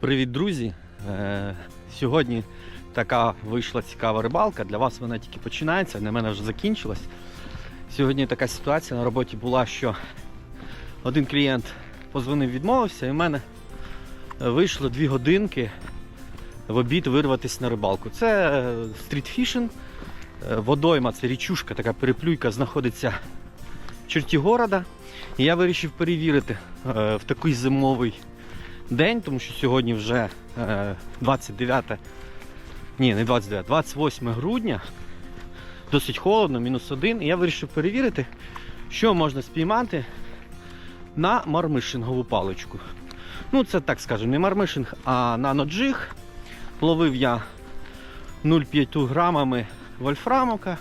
Привіт, друзі! Е, Сьогодні така вийшла цікава рибалка. Для вас вона тільки починається, для мене вже закінчилась. Сьогодні така ситуація на роботі була, що один клієнт позвонив, відмовився, і в мене вийшло дві годинки в обід вирватися на рибалку. Це е, стрітфішинг, е, водойма, це річушка, така переплюйка знаходиться в черті города. І я вирішив перевірити в такий зимовий день, тому що сьогодні вже е, 29, ні, не 29, 28 грудня. Досить холодно, мінус один. І я вирішив перевірити, що можна спіймати на мармишингову паличку. Ну, це так скажемо, не мармишинг, а наноджиг. Ловив я 0,5 грамами вольфрамока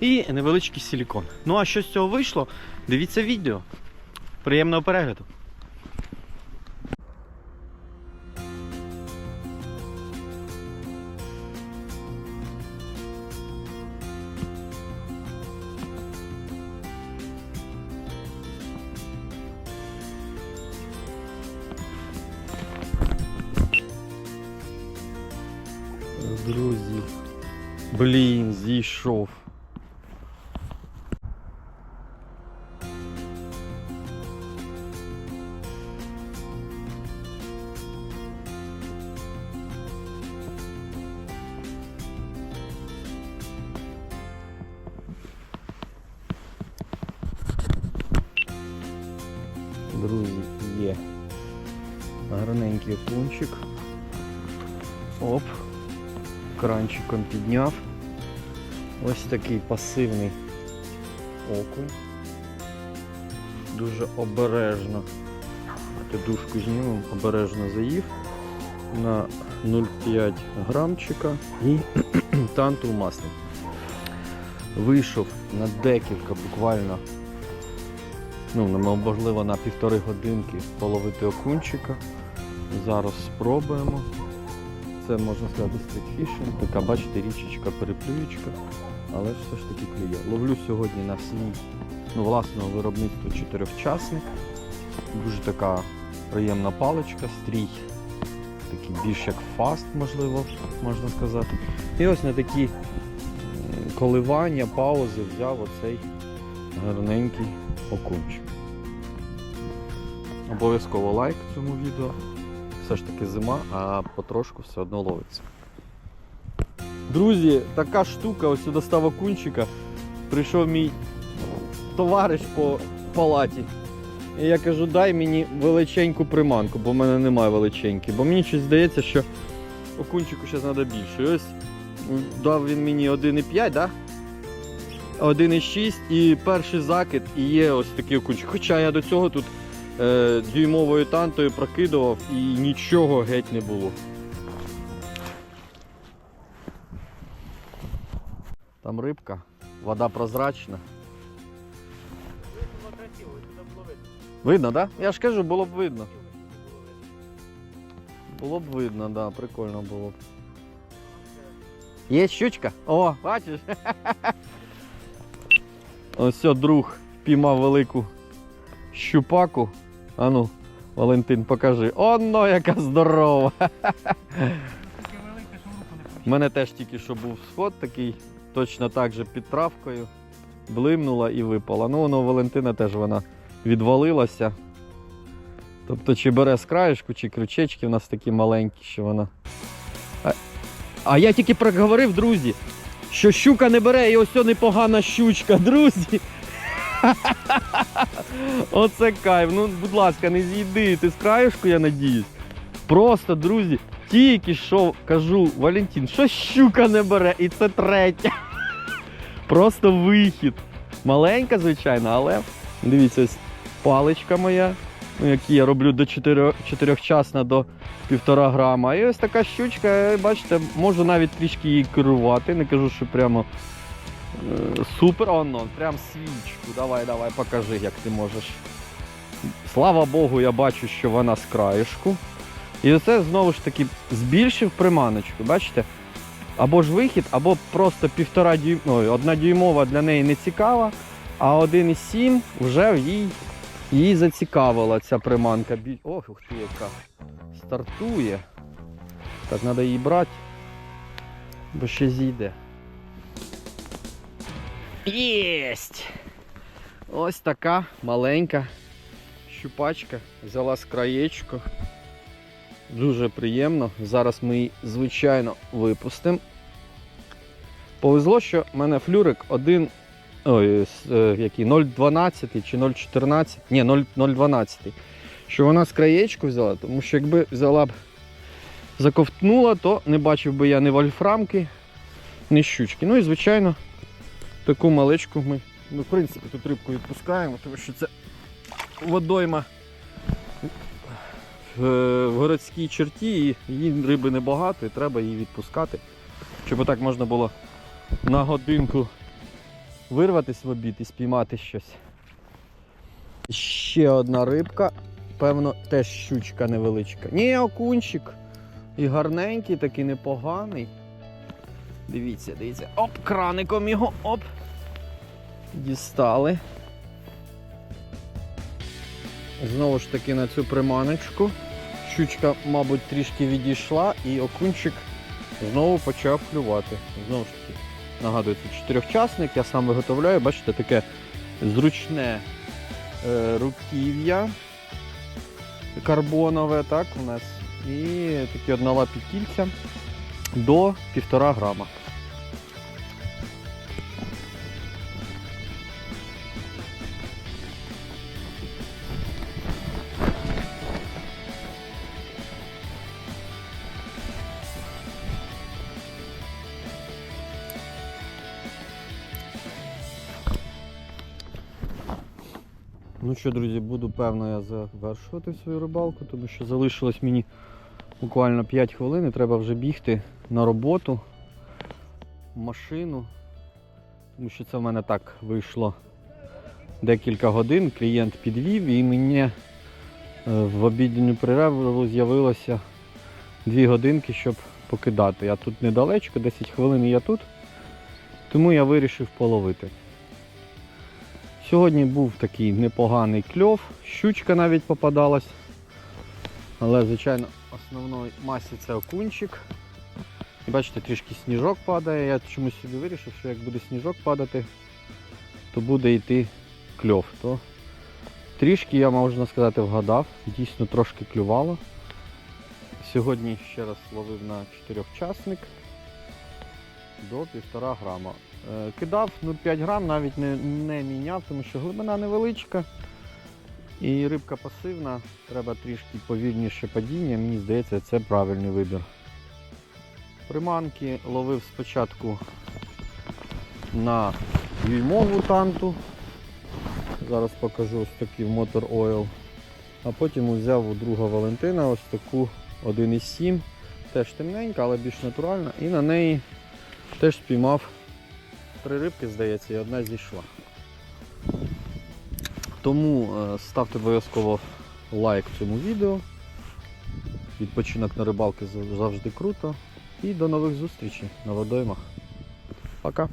і невеличкий силікон. Ну а що з цього вийшло? Дивіться відео. Приємного перегляду. блін, зійшов. Друзі, є гарненький окунчик. Оп Кранчиком підняв. Ось такий пасивний окунь. Дуже обережно. Дужку знімемо, обережно заїв на 0,5 грамчика і танту в маслі. Вийшов на декілька буквально, ну, можливо, на півтори годинки половити окунчика. Зараз спробуємо. Це можна сказати стрітфішинг, така, бачите, річечка, переплюєчка, але все ж таки клює. Ловлю сьогодні на всій ну, власного виробництва чотирьохчасник. Дуже така приємна паличка, стрій, такий більш як фаст, можливо, можна сказати. І ось на такі коливання, паузи взяв оцей гарненький окунчик. Обов'язково лайк цьому відео все ж таки зима, а потрошку все одно ловиться. Друзі, така штука, ось сюди став окунчика. Прийшов мій товариш по палаті. І я кажу, дай мені величеньку приманку, бо в мене немає величеньки. Бо мені щось здається, що окунчику зараз треба більше. І ось дав він мені 1,5, да? 1,6 і перший закид і є ось такий окунчик. Хоча я до цього тут е, дюймовою тантою прокидував і нічого геть не було. Там рибка, вода прозрачна. Видно, так? Да? Я ж кажу, було б видно. Було б видно, да, прикольно було б. Є щучка? О, бачиш? Ось друг піймав велику щупаку. Ану, Валентин, покажи. Оно, яка здорова! У мене теж тільки що був сход такий, точно так же під травкою. Блимнула і випала. Ну, воно Валентина теж вона відвалилася. Тобто, чи бере з краєшку, чи крючечки у нас такі маленькі, що вона. А, а я тільки проговорив, друзі, що щука не бере, і ось непогана щучка, друзі. Оце кайф. Ну, будь ласка, не з'їди. Ти з краєшку, я надіюсь. Просто, друзі, тільки що кажу, Валентин, що щука не бере, і це третя. Просто вихід. Маленька, звичайно, але дивіться, ось паличка моя, ну, які я роблю до 4, 4 часна до 1,5 грама. І ось така щучка, бачите, можу навіть трішки її керувати. Не кажу, що прямо Супер, оно, прям свічку. Давай, давай, покажи, як ти можеш. Слава Богу, я бачу, що вона з краєшку. І оце знову ж таки збільшив приманочку. Бачите? Або ж вихід, або просто півтора дюйм... Ой, одна дюймова для неї не цікава, а 1,7 вже їй, їй зацікавила ця приманка. Ох, ух ти яка стартує. Так, треба її брати, бо ще зійде. Єсть! Ось така маленька щупачка. Взяла з. Дуже приємно. Зараз ми її, звичайно, випустимо. Повезло, що в мене флюрик один. Ой, е, який 0,12 чи 0,14. Ні, 0,12. Що вона з краєчку взяла, тому що якби взяла б заковтнула, то не бачив би я ні вольфрамки, ні щучки. Ну і звичайно, таку малечку ми, ми в принципі тут рибку відпускаємо, тому що це водойма в, е, в городській черті, і її риби небагато, і треба її відпускати. Щоб так можна було на годинку вирватися в обід і спіймати щось. Ще одна рибка, певно, теж щучка невеличка. Ні, окунчик. І гарненький, такий непоганий. Дивіться, дивіться. Оп, краником його, оп. Дістали. Знову ж таки на цю приманочку. Щучка, мабуть, трішки відійшла і окунчик знову почав клювати. Знову ж таки, нагадую, це чотирьохчасник, я сам виготовляю, бачите, таке зручне е, руків'я карбонове, так, у нас. І такі однолапі кільця до 1,5 грама. Ну що, друзі, буду певно я завершувати свою рибалку, тому що залишилось мені буквально 5 хвилин і треба вже бігти на роботу, в машину. Тому що це в мене так вийшло декілька годин. Клієнт підвів і мені е, в обідню перерву з'явилося 2 годинки, щоб покидати. Я тут недалечко, 10 хвилин і я тут. Тому я вирішив половити. Сьогодні був такий непоганий кльов, щучка навіть попадалась. Але, звичайно, основної масі це окунчик. Бачите, трішки сніжок падає. Я чомусь собі вирішив, що як буде сніжок падати, то буде йти кльов. То трішки, я можна сказати, вгадав, дійсно трошки клювало. Сьогодні ще раз ловив на чотирьохчасник до 1,5 грама. Е, Кидав ну, 5 грам, навіть не, не міняв, тому що глибина невеличка і рибка пасивна, треба трішки повільніше падіння, мені здається, це правильний вибір. Приманки ловив спочатку на вільмову танту. Зараз покажу ось такий Motor Oil. А потім взяв у друга Валентина ось таку 1,7. Теж темненька, але більш натуральна. І на неї теж спіймав три рибки, здається, і одна зійшла. Тому е, ставте обов'язково лайк цьому відео. Відпочинок на рибалки завжди круто. І до нових зустрічей на водоймах. Пока!